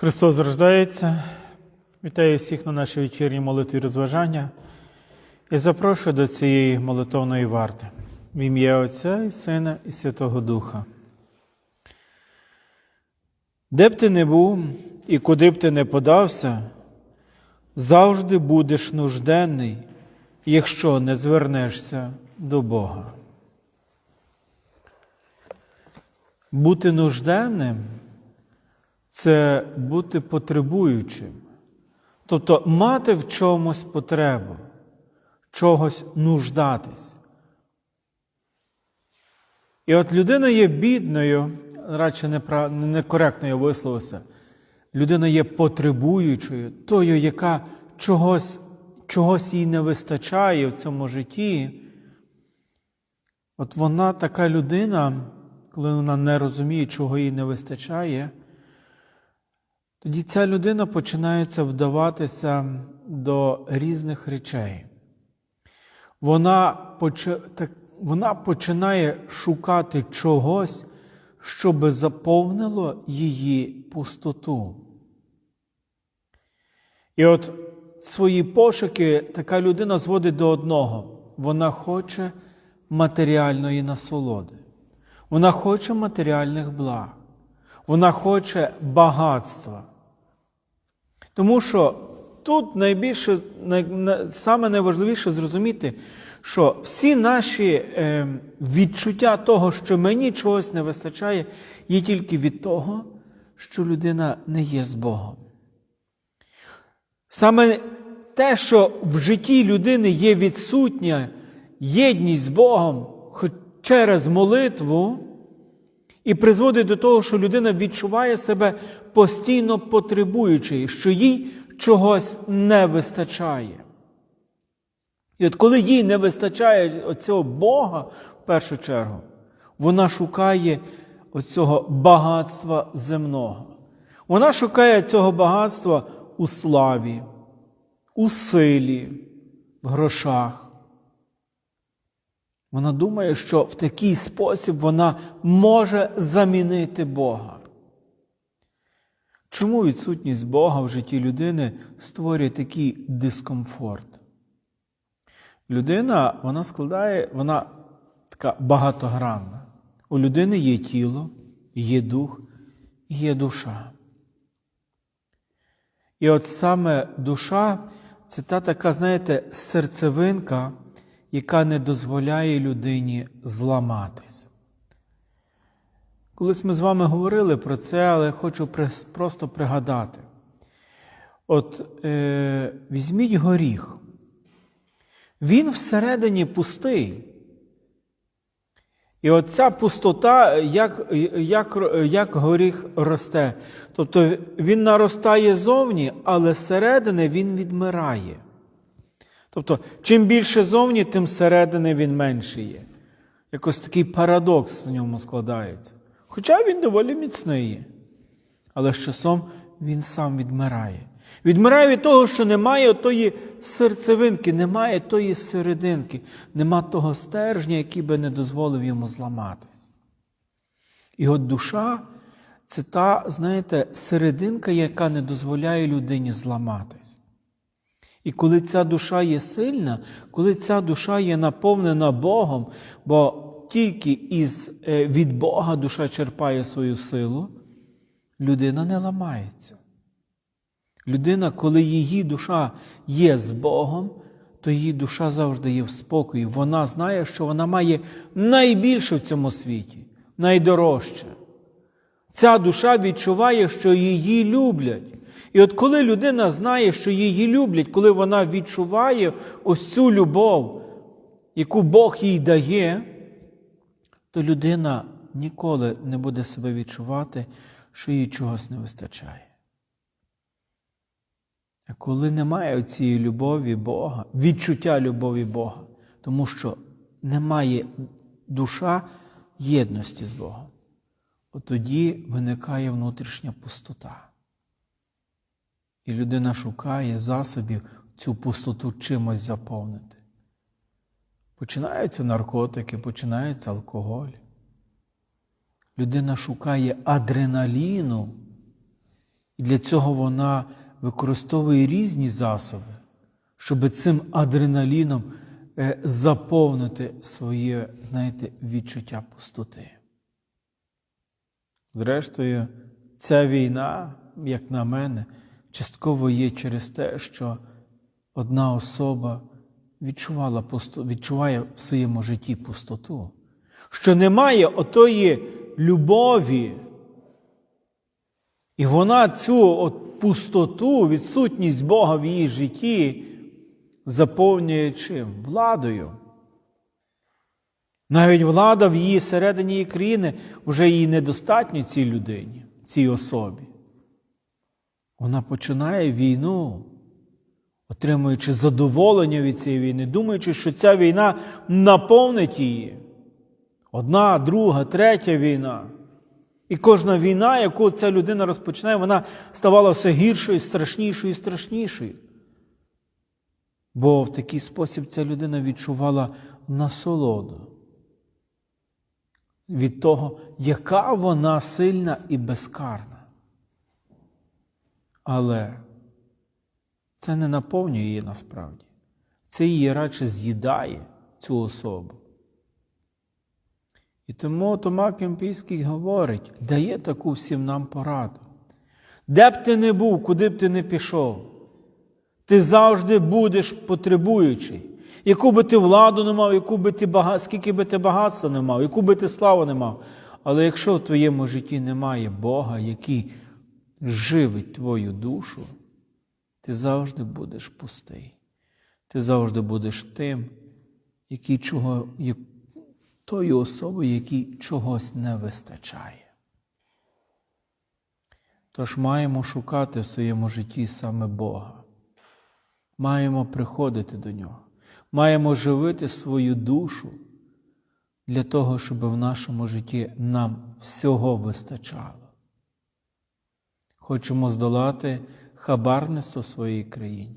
Христос рождається. Вітаю всіх на нашій вечірній молитві розважання і запрошую до цієї молитовної варти в ім'я Отця і Сина і Святого Духа. Де б ти не був і куди б ти не подався, завжди будеш нужденний, якщо не звернешся до Бога. Бути нужденним це бути потребуючим, тобто мати в чомусь потребу, чогось нуждатись. І от людина є бідною, радше непра- некоректно я висловився, людина є потребуючою, тою, яка чогось, чогось їй не вистачає в цьому житті. От вона така людина, коли вона не розуміє, чого їй не вистачає, тоді ця людина починається вдаватися до різних речей. Вона, поч... так... вона починає шукати чогось, щоб заповнило її пустоту. І от свої пошуки така людина зводить до одного. Вона хоче матеріальної насолоди. Вона хоче матеріальних благ. Вона хоче багатства. Тому що тут найбільше, саме найважливіше зрозуміти, що всі наші е, відчуття того, що мені чогось не вистачає, є тільки від того, що людина не є з Богом. Саме те, що в житті людини є відсутня єдність з Богом хоч через молитву, і призводить до того, що людина відчуває себе постійно потребуючою, що їй чогось не вистачає. І от коли їй не вистачає оцього Бога в першу чергу, вона шукає оцього багатства земного. Вона шукає цього багатства у славі, у силі, в грошах. Вона думає, що в такий спосіб вона може замінити Бога. Чому відсутність Бога в житті людини створює такий дискомфорт? Людина, вона складає, вона така багатогранна. У людини є тіло, є дух, є душа. І от саме душа це та така, знаєте, серцевинка, яка не дозволяє людині зламатись. Колись ми з вами говорили про це, але хочу просто пригадати. От е, візьміть горіх. Він всередині пустий. І от ця пустота, як, як, як горіх росте. Тобто він наростає зовні, але зсередини він відмирає. Тобто, чим більше зовні, тим зсередини він менше є. Якось такий парадокс в ньому складається. Хоча він доволі міцний є. Але з часом він сам відмирає. Відмирає від того, що немає тої серцевинки, немає тої серединки, нема того стержня, який би не дозволив йому зламатись. І от душа це та, знаєте, серединка, яка не дозволяє людині зламатись. І коли ця душа є сильна, коли ця душа є наповнена Богом, бо тільки із, е, від Бога душа черпає свою силу, людина не ламається. Людина, коли її душа є з Богом, то її душа завжди є в спокої. Вона знає, що вона має найбільше в цьому світі, найдорожче. Ця душа відчуває, що її люблять. І от коли людина знає, що її люблять, коли вона відчуває ось цю любов, яку Бог їй дає, то людина ніколи не буде себе відчувати, що їй чогось не вистачає. А коли немає цієї любові Бога, відчуття любові Бога, тому що немає душа єдності з Богом, от тоді виникає внутрішня пустота. І людина шукає засобів цю пустоту чимось заповнити. Починаються наркотики, починається алкоголь. Людина шукає адреналіну І для цього вона використовує різні засоби, щоб цим адреналіном е, заповнити своє, знаєте, відчуття пустоти. Зрештою, ця війна, як на мене, частково є через те, що одна особа відчувала пусто, відчуває в своєму житті пустоту, що немає отої любові. І вона цю от пустоту, відсутність Бога в її житті заповнює чим? Владою. Навіть влада в її середині країни вже їй недостатньо цій людині, цій особі. Вона починає війну, отримуючи задоволення від цієї війни, думаючи, що ця війна наповнить її. Одна, друга, третя війна. І кожна війна, яку ця людина розпочинає, вона ставала все гіршою, страшнішою і страшнішою. Бо в такий спосіб ця людина відчувала насолоду від того, яка вона сильна і безкарна. Але це не наповнює її насправді. Це її радше з'їдає цю особу. І тому Тома Кемпійський говорить, дає таку всім нам пораду. Де б ти не був, куди б ти не пішов, ти завжди будеш потребуючий. Яку би ти владу не мав, яку би ти бага... скільки би ти багатства не мав, яку би ти славу не мав. Але якщо в твоєму житті немає Бога, який живить твою душу, ти завжди будеш пустий. Ти завжди будеш тим, який чого, тою особою, якій чогось не вистачає. Тож маємо шукати в своєму житті саме Бога. Маємо приходити до Нього. Маємо живити свою душу для того, щоб в нашому житті нам всього вистачало. Хочемо здолати хабарництво в своїй країні.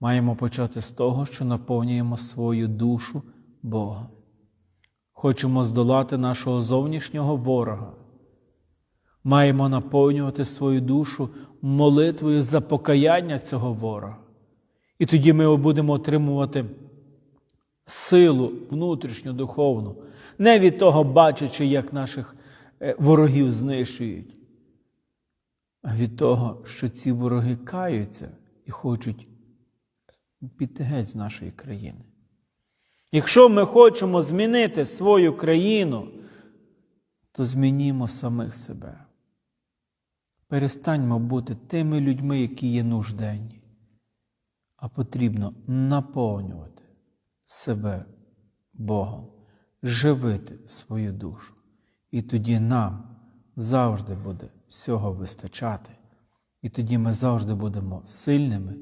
Маємо почати з того, що наповнюємо свою душу Богом. Хочемо здолати нашого зовнішнього ворога. Маємо наповнювати свою душу молитвою за покаяння цього ворога. І тоді ми будемо отримувати силу внутрішню духовну, не від того, бачачи, як наших е, ворогів знищують, від того, що ці вороги каються і хочуть піти геть з нашої країни. Якщо ми хочемо змінити свою країну, то змінімо самих себе. Перестаньмо бути тими людьми, які є нужденні, а потрібно наповнювати себе Богом, живити свою душу. І тоді нам завжди буде всього вистачати. І тоді ми завжди будемо сильними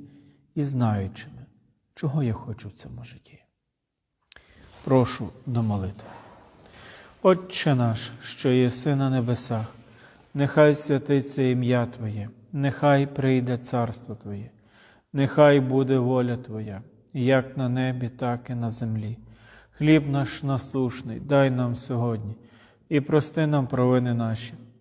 і знаючими, чого я хочу в цьому житті. Прошу до молитви. Отче наш, що єси на небесах, нехай святиться ім'я Твоє, нехай прийде царство Твоє, нехай буде воля Твоя, як на небі, так і на землі. Хліб наш насушний, дай нам сьогодні і прости нам провини наші,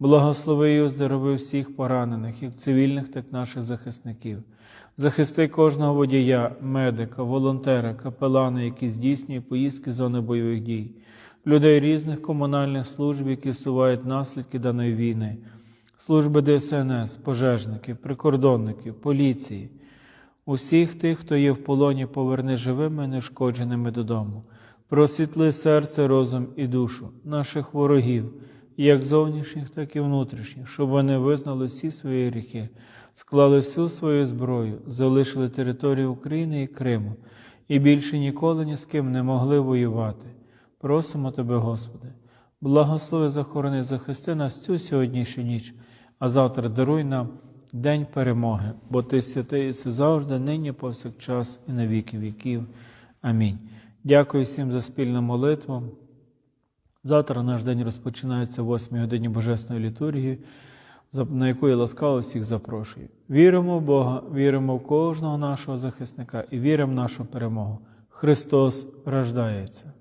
Благослови і оздорови всіх поранених, як цивільних, так і наших захисників. Захисти кожного водія, медика, волонтера, капелана, які здійснюють поїздки зони бойових дій, людей різних комунальних служб, які сувають наслідки даної війни, служби ДСНС, пожежників, прикордонників, поліції, усіх тих, хто є в полоні, поверни живими і нешкодженими додому. Просвітли серце, розум і душу наших ворогів, як зовнішніх, так і внутрішніх, щоб вони визнали всі свої гріхи, склали всю свою зброю, залишили територію України і Криму, і більше ніколи ні з ким не могли воювати. Просимо Тебе, Господи, благослови захорони, захисти нас цю сьогоднішню ніч, а завтра даруй нам день перемоги, бо Ти святий і завжди, нині, повсякчас і на віки віків. Амінь. Дякую всім за спільну молитву. Завтра наш день розпочинається в 8 годині Божесної літургії, на яку я ласкаво всіх запрошую. Віримо в Бога, віримо в кожного нашого захисника і віримо в нашу перемогу. Христос рождається.